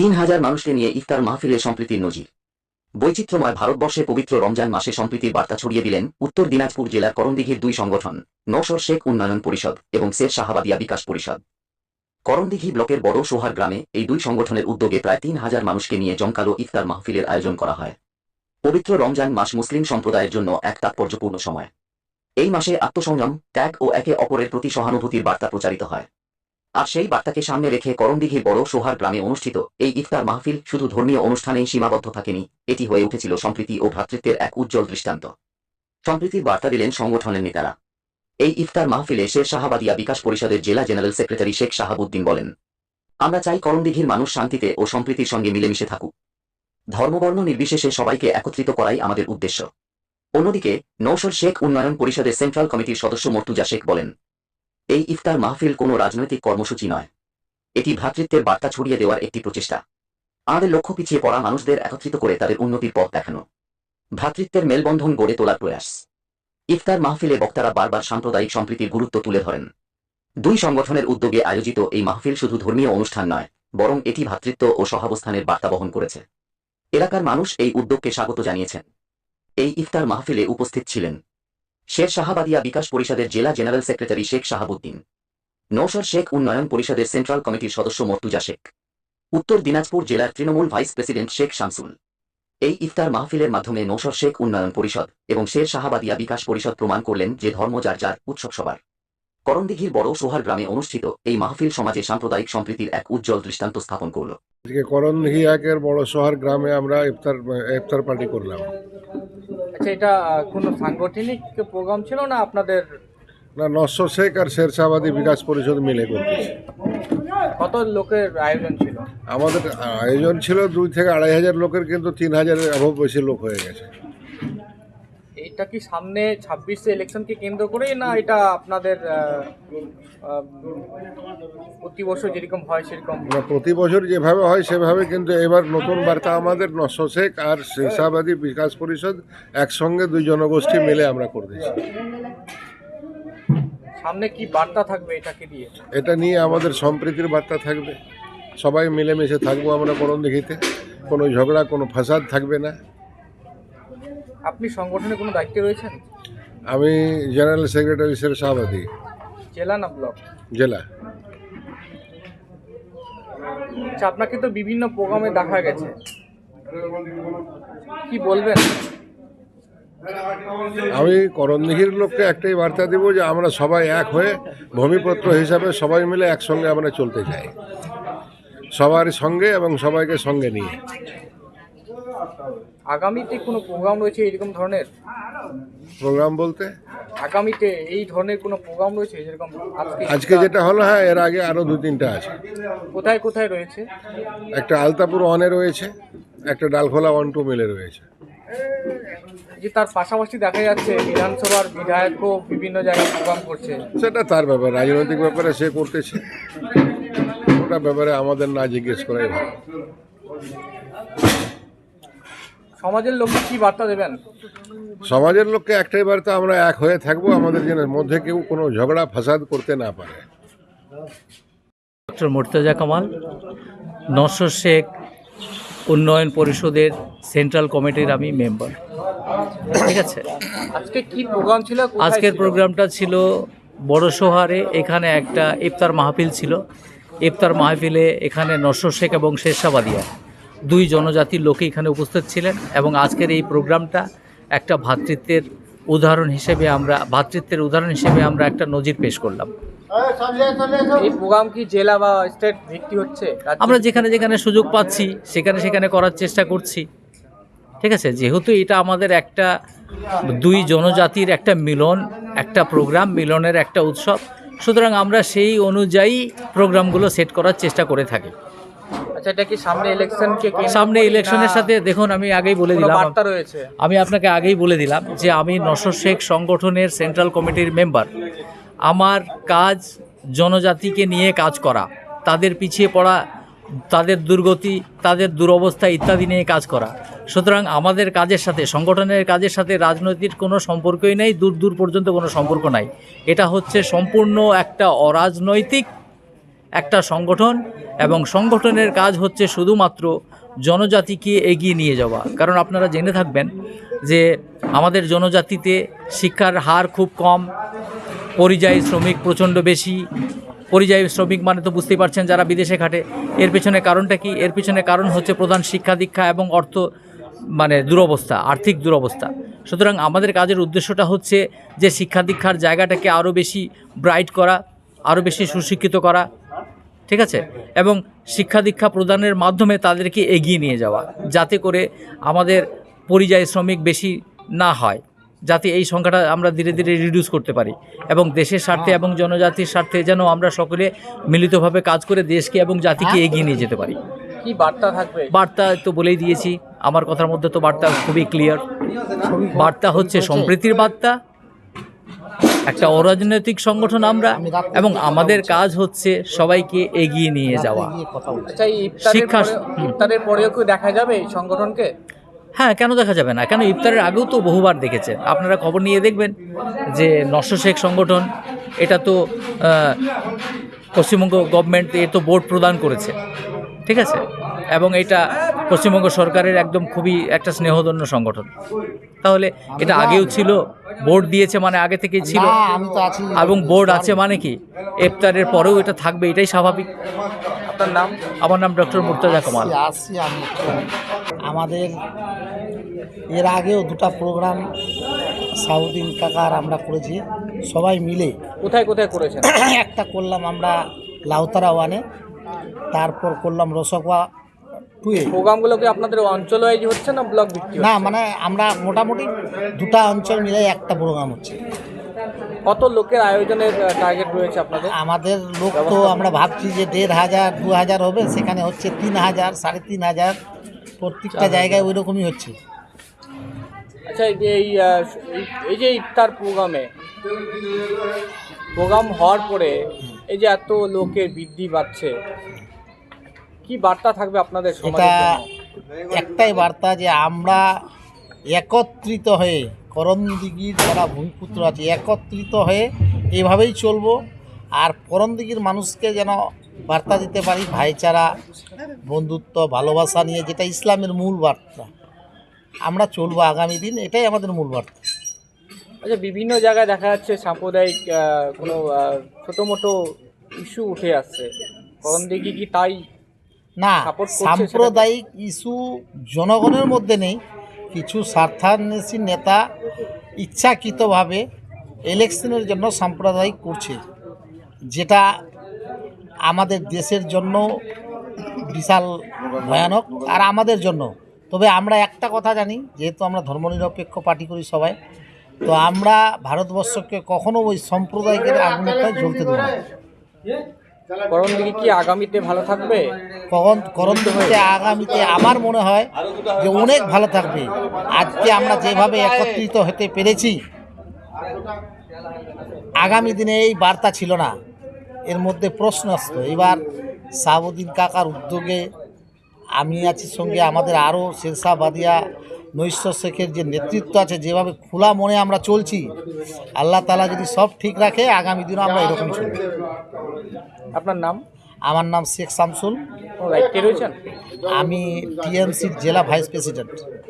তিন হাজার মানুষকে নিয়ে ইফতার মাহফিলে সম্প্রীতির নজির। বৈচিত্র্যময় ভারতবর্ষে পবিত্র রমজান মাসে সম্প্রীতির বার্তা ছড়িয়ে দিলেন উত্তর দিনাজপুর জেলার করণদিঘির দুই সংগঠন নৌসর শেখ উন্নয়ন পরিষদ এবং শের শাহাবাদিয়া বিকাশ পরিষদ। করণদিঘি ব্লকের বড় সোহার গ্রামে এই দুই সংগঠনের উদ্যোগে প্রায় তিন হাজার মানুষকে নিয়ে জমকালো ইফতার মাহফিলের আয়োজন করা হয়। পবিত্র রমজান মাস মুসলিম সম্প্রদায়ের জন্য এক তাৎপর্যপূর্ণ সময়। এই মাসে আত্মসংযম, ত্যাগ ও একে অপরের প্রতি সহানুভূতির বার্তা প্রচারিত হয়। আর সেই বার্তাকে সামনে রেখে করণদিঘির বড় সোহার গ্রামে অনুষ্ঠিত এই ইফতার মাহফিল শুধু ধর্মীয় অনুষ্ঠানেই সীমাবদ্ধ থাকেনি, এটি হয়ে উঠেছিল সম্প্রীতি ও ভ্রাতৃত্বের এক উজ্জ্বল দৃষ্টান্ত। সম্প্রীতির বার্তা দিলেন সংগঠনের নেতারা। এই ইফতার মাহফিলে শের শাহাবাদিয়া বিকাশ পরিষদের জেলা জেনারেল সেক্রেটারি শেখ শাহাবুদ্দিন বলেন, আমরা চাই করণদিঘির মানুষ শান্তিতে ও সম্প্রীতির সঙ্গে মিলেমিশে থাকুক। ধর্মবর্ণ নির্বিশেষে সবাইকে একত্রিত করাই আমাদের উদ্দেশ্য। অন্যদিকে নৌসর শেখ উন্নয়ন পরিষদের সেন্ট্রাল কমিটির সদস্য মর্তুজা শেখ বলেন এই ইফতার মাহফিল কোনো রাজনৈতিক কর্মসূচি নয়। এটি ভ্রাতৃত্বের বার্তা ছড়িয়ে দেওয়ার একটি প্রচেষ্টা। আমাদের লক্ষ্য পিছিয়ে পড়া মানুষদের একত্রিত করে তাদের উন্নতির পথ দেখানো। ভ্রাতৃত্বের মেলবন্ধন গড়ে তোলার প্রয়াস। ইফতার মাহফিলে বক্তারা বারবার সাম্প্রদায়িক সম্প্রীতির গুরুত্ব তুলে ধরেন। দুই সংগঠনের উদ্যোগে আয়োজিত এই মাহফিল শুধু ধর্মীয় অনুষ্ঠান নয়, বরং এটি ভ্রাতৃত্ব ও সহাবস্থানের বার্তা বহন করেছে। এলাকার মানুষ এই উদ্যোগকে স্বাগত জানিয়েছেন। এই ইফতার মাহফিলে উপস্থিত ছিলেন শের শাহাবাদিয়া বিকাশ পরিষদের জেলা জেনারেল সেক্রেটারি শেখ শাহাবুদ্দিন। নৌসর শেখ উন্নয়ন পরিষদের সেন্ট্রাল কমিটির সদস্য মর্তুজা শেখ। উত্তর দিনাজপুর জেলার তৃণমূল ভাইস প্রেসিডেন্ট শেখ শামসুল। এই ইফতার মাহফিলের মাধ্যমে নৌসর শেখ উন্নয়ন পরিষদ এবং শের শাহাবাদিয়া বিকাশ পরিষদ প্রমাণ করলেন যে ধর্ম যার যার, উৎসব সবার। করণদিঘির বড় সোহার গ্রামে অনুষ্ঠিত এই মাহফিল সমাজে সাম্প্রদায়িক সম্প্রীতির এক উজ্জ্বল দৃষ্টান্ত স্থাপন করল। আজকে করণদিঘি একের বড় শহর গ্রামে আমরা ইফতার ইফতার পার্টি করলাম। আচ্ছা এটা কোনো সাংগঠনিক প্রোগ্রাম ছিল না আপনাদের? না নশো শেখ আর শেরশাবাদী বিকাশ পরিষদ মিলে করতেছে। কত লোকের আয়োজন ছিল? আমাদের আয়োজন ছিল দুই থেকে আড়াই হাজার লোকের কিন্তু তিন হাজারের অভাব বেশি লোক হয়ে গেছে। এইটা কি সামনে ছাব্বিশে ইলেকশনকে কেন্দ্র করেই না এটা আপনাদের প্রতি বছর যেরকম হয় সেরকম? প্রতি বছর যেভাবে হয় সেভাবে কিন্তু এবার নতুন বার্তা আমাদের নশো শেখ আর শেরশাবাদী বিকাশ পরিষদ একসঙ্গে দুই জনগোষ্ঠী মিলে আমরা করতেছি সামনে কি বার্তা থাকবে এটাকে দিয়ে এটা নিয়ে আমাদের সম্প্রীতির বার্তা থাকবে। সবাই মিলেমিশে থাকব আমরা করণদিঘিতে কোনো ঝগড়া কোনো ফাসাদ থাকবে না। আপনি সংগঠনে কোনো দায়িত্বে রয়েছেন? আমি জেনারেল সেক্রেটারি শেরশাবাদী জেলা না ব্লক? জেলা। আচ্ছা আপনাকে তো বিভিন্ন প্রোগ্রামে দেখা গেছে। কি বলবেন? আমি করণদিঘির লোককে একটাই বার্তা দেবো যে আমরা সবাই এক হয়ে ভূমিপত্র হিসাবে সবাই মিলে একসঙ্গে আমরা চলতে চাই। সবার সঙ্গে এবং সবাইকে সঙ্গে নিয়ে। আগামীতে কোনো প্রোগ্রাম রয়েছে এরকম ধরনের? প্রোগ্রাম বলতে? আগামীতে এই ধরনের কোনো প্রোগ্রাম রয়েছে যেরকম আজকে? যেটা হলো হ্যাঁ এর আগে আরও দু তিনটা আছে। কোথায় কোথায় রয়েছে? একটা আলতাপুর ওয়ানে রয়েছে একটা ডালখোলা ওয়ান টু মিলে রয়েছে। যে তার পাশাপাশি দেখা যাচ্ছে বিধানসভার বিধায়কও বিভিন্ন জায়গায় প্রোগ্রাম করছে। সেটা তার ব্যাপার রাজনৈতিক ব্যাপারে সে করতেছে। ওটা ব্যাপারে আমাদের না জিজ্ঞেস করাই ভালো। সমাজের লোককে কি বার্তা দেবেন? সমাজের লোককে একটাই বার্তা আমরা এক হয়ে থাকব আমাদের যেন মধ্যে কেউ কোনো ঝগড়া ফাসাদ করতে না পারে। ডক্টর মোর্তাজা কামাল নশো শেখ উন্নয়ন পরিষদের সেন্ট্রাল কমিটির আমি মেম্বার। ঠিক আছে? আজকে কি প্রোগ্রাম ছিল? আজকের প্রোগ্রামটা ছিল বড় সোহারে এখানে একটা ইফতার মাহফিল ছিল। ইফতার মাহফিলে এখানে নশো শেখ এবং শেরশাবাদিয়া দুই জনজাতির লোকে এখানে উপস্থিত ছিলেন এবং আজকের এই প্রোগ্রামটা একটা ভ্রাতৃত্বের উদাহরণ হিসেবে আমরা ভ্রাতৃত্বের উদাহরণ হিসেবে আমরা একটা নজির পেশ করলাম। এই প্রোগ্রাম কি জেলা বা স্টেট ভিত্তি হচ্ছে? আমরা যেখানে যেখানে সুযোগ পাচ্ছি সেখানে সেখানে করার চেষ্টা করছি। ঠিক আছে? যেহেতু এটা আমাদের একটা দুই জনজাতির একটা মিলন একটা প্রোগ্রাম মিলনের একটা উৎসব সুতরাং আমরা সেই অনুযায়ী প্রোগ্রামগুলো সেট করার চেষ্টা করে থাকি। আচ্ছা এটা কি সামনে ইলেকশনকে সামনে ইলেকশনের সাথে দেখুন আমি আগেই বলে দিলাম। বার্তা রয়েছে? আমি আপনাকে আগেই বলে দিলাম যে আমি নশো শেখ সংগঠনের সেন্ট্রাল কমিটির মেম্বার আমার কাজ জনজাতিকে নিয়ে কাজ করা তাদের পিছিয়ে পড়া তাদের দুর্গতি তাদের দুরবস্থা ইত্যাদি নিয়ে কাজ করা। সুতরাং আমাদের কাজের সাথে সংগঠনের কাজের সাথে রাজনৈতিক কোনো সম্পর্কই নেই দূর দূর পর্যন্ত কোনো সম্পর্ক নাই। এটা হচ্ছে সম্পূর্ণ একটা অরাজনৈতিক একটা সংগঠন এবং সংগঠনের কাজ হচ্ছে শুধুমাত্র জনজাতিকে এগিয়ে নিয়ে যাওয়া। কারণ আপনারা জেনে থাকবেন যে আমাদের জনজাতিতে শিক্ষার হার খুব কম, পরিযায়ী শ্রমিক প্রচণ্ড বেশি। পরিযায়ী শ্রমিক মানে তো বুঝতেই পারছেন যারা বিদেশে খাটে। এর পেছনে কারণটা কি? এর পেছনে কারণ হচ্ছে প্রধান শিক্ষা দীক্ষা এবং অর্থ মানে দুরবস্থা, আর্থিক দুরবস্থা। সুতরাং আমাদের কাজের উদ্দেশ্যটা হচ্ছে যে শিক্ষা দীক্ষার জায়গাটাকে আরও বেশি ব্রাইট করা আরও বেশি সুশিক্ষিত করা। ঠিক আছে? এবং শিক্ষা দীক্ষা প্রদানের মাধ্যমে তাদেরকে এগিয়ে নিয়ে যাওয়া যাতে করে আমাদের পরিযায়ী শ্রমিক বেশি না হয় যাতে এই সংখ্যাটা আমরা ধীরে ধীরে রিডিউস করতে পারি। এবং দেশের স্বার্থে এবং জনজাতির স্বার্থে যেন আমরা সকলে মিলিতভাবে কাজ করে দেশকে এবং জাতিকে এগিয়ে নিয়ে যেতে পারি। কি বার্তা থাকবে? বার্তা তো বলেই দিয়েছি আমার কথার মধ্যে তো বার্তা খুবই ক্লিয়ার বার্তা হচ্ছে। সম্প্রীতির বার্তা একটা অরাজনৈতিক সংগঠন আমরা এবং আমাদের কাজ হচ্ছে সবাইকে এগিয়ে নিয়ে যাওয়া। আচ্ছা শিক্ষা- ইফতারের পরেও কি দেখা যাবে সংগঠনকে? হ্যাঁ কেন দেখা যাবে না? কেন ইফতারের আগেও তো বহুবার দেখেছেন আপনারা খবর নিয়ে দেখবেন যে নশো শেখ সংগঠন এটা তো পশ্চিমবঙ্গ গভর্নমেন্ট এ তো বোর্ড প্রদান করেছে। ঠিক আছে? এবং এটা পশ্চিমবঙ্গ সরকারের একদম খুবই একটা স্নেহধন্য সংগঠন। তাহলে এটা আগেও ছিল। বোর্ড দিয়েছে মানে আগে থেকেই ছিল। না, আমি তো আছি এবং বোর্ড আছে মানে কি? ইফতারের পরেও এটা থাকবে এটাই স্বাভাবিক। আপনার নাম? আমার নাম ডক্টর মুর্তজা কামাল। আসছি, আসছি আমি আমাদের এর আগেও দুটো প্রোগ্রাম সাউদিন কাকার আমরা করেছি সবাই মিলে। কোথায় কোথায় করেছেন? একটা করলাম আমরা লাউতারা ওয়ানে তারপর করলাম রসকোয়া প্রোগ্রামগুলো কি আপনাদের অঞ্চল ওয়াইজ হচ্ছে না ব্লক ভিত্তিক না মানে আমরা মোটামুটি দুটা অঞ্চল মিলে একটা প্রোগ্রাম হচ্ছে। কত লোকের আয়োজনের টার্গেট রয়েছে আপনাদের? আমাদের লোক তো আমরা ভাবছি যে দেড় হাজার দু হাজার হবে সেখানে হচ্ছে তিন হাজার সাড়ে তিন হাজার প্রত্যেকটা জায়গায় ওই রকমই হচ্ছে। আচ্ছা এই যে এই যে ইফতার প্রোগ্রামে প্রোগ্রাম হওয়ার পরে এই যে এত লোকের বৃদ্ধি পাচ্ছে কি বার্তা থাকবে আপনাদের এটা একটাই বার্তা যে আমরা একত্রিত হয়ে করণদিঘির যারা ভূমিপুত্র আছে একত্রিত হয়ে এভাবেই চলবো। আর করণদিঘির মানুষকে যেন বার্তা দিতে পারি ভাইচারা বন্ধুত্ব ভালোবাসা নিয়ে যেটা ইসলামের মূল বার্তা। আমরা চলবো আগামী দিন এটাই আমাদের মূল বার্তা। আচ্ছা বিভিন্ন জায়গায় দেখা যাচ্ছে সাম্প্রদায়িক কোনো ছোটো মোটো ইস্যু উঠে আসছে। করণ দেখি কি তাই না সাম্প্রদায়িক ইস্যু জনগণের মধ্যে নেই কিছু স্বার্থান্বেষী নেতা ইচ্ছাকৃতভাবে ইলেকশনের জন্য সাম্প্রদায়িক করছে যেটা আমাদের দেশের জন্য বিশাল ভয়ানক আর আমাদের জন্য। তবে আমরা একটা কথা জানি যেহেতু আমরা ধর্মনিরপেক্ষ পার্টি করি সবাই তো আমরা ভারতবর্ষকে কখনো ওই সম্প্রদায়কে আগুনটায় জ্বলতে দেবো না। করণ দেখি কি আগামীতে ভালো থাকবে? কখন করন্দমতে আগামীতে আমার মনে হয় যে অনেক ভালো থাকবে। আজকে আমরা যেভাবে একত্রিত হতে পেরেছি আগামী দিনে এই বার্তা ছিল না। এর মধ্যে প্রশ্ন আসতো এবার সাবুদ্দিন কাকার উদ্যোগে আমি আছি সঙ্গে আমাদের আরও শেরশাহ বাদিয়া নৈশ্বর শেখের যে নেতৃত্ব আছে যেভাবে খোলা মনে আমরা চলছি আল্লাহ তালা যদি সব ঠিক রাখে আগামী দিনও আমরা এরকম চলব। আপনার নাম? আমার নাম শেখ শামসুল। আমি টিএমসির জেলা ভাইস প্রেসিডেন্ট।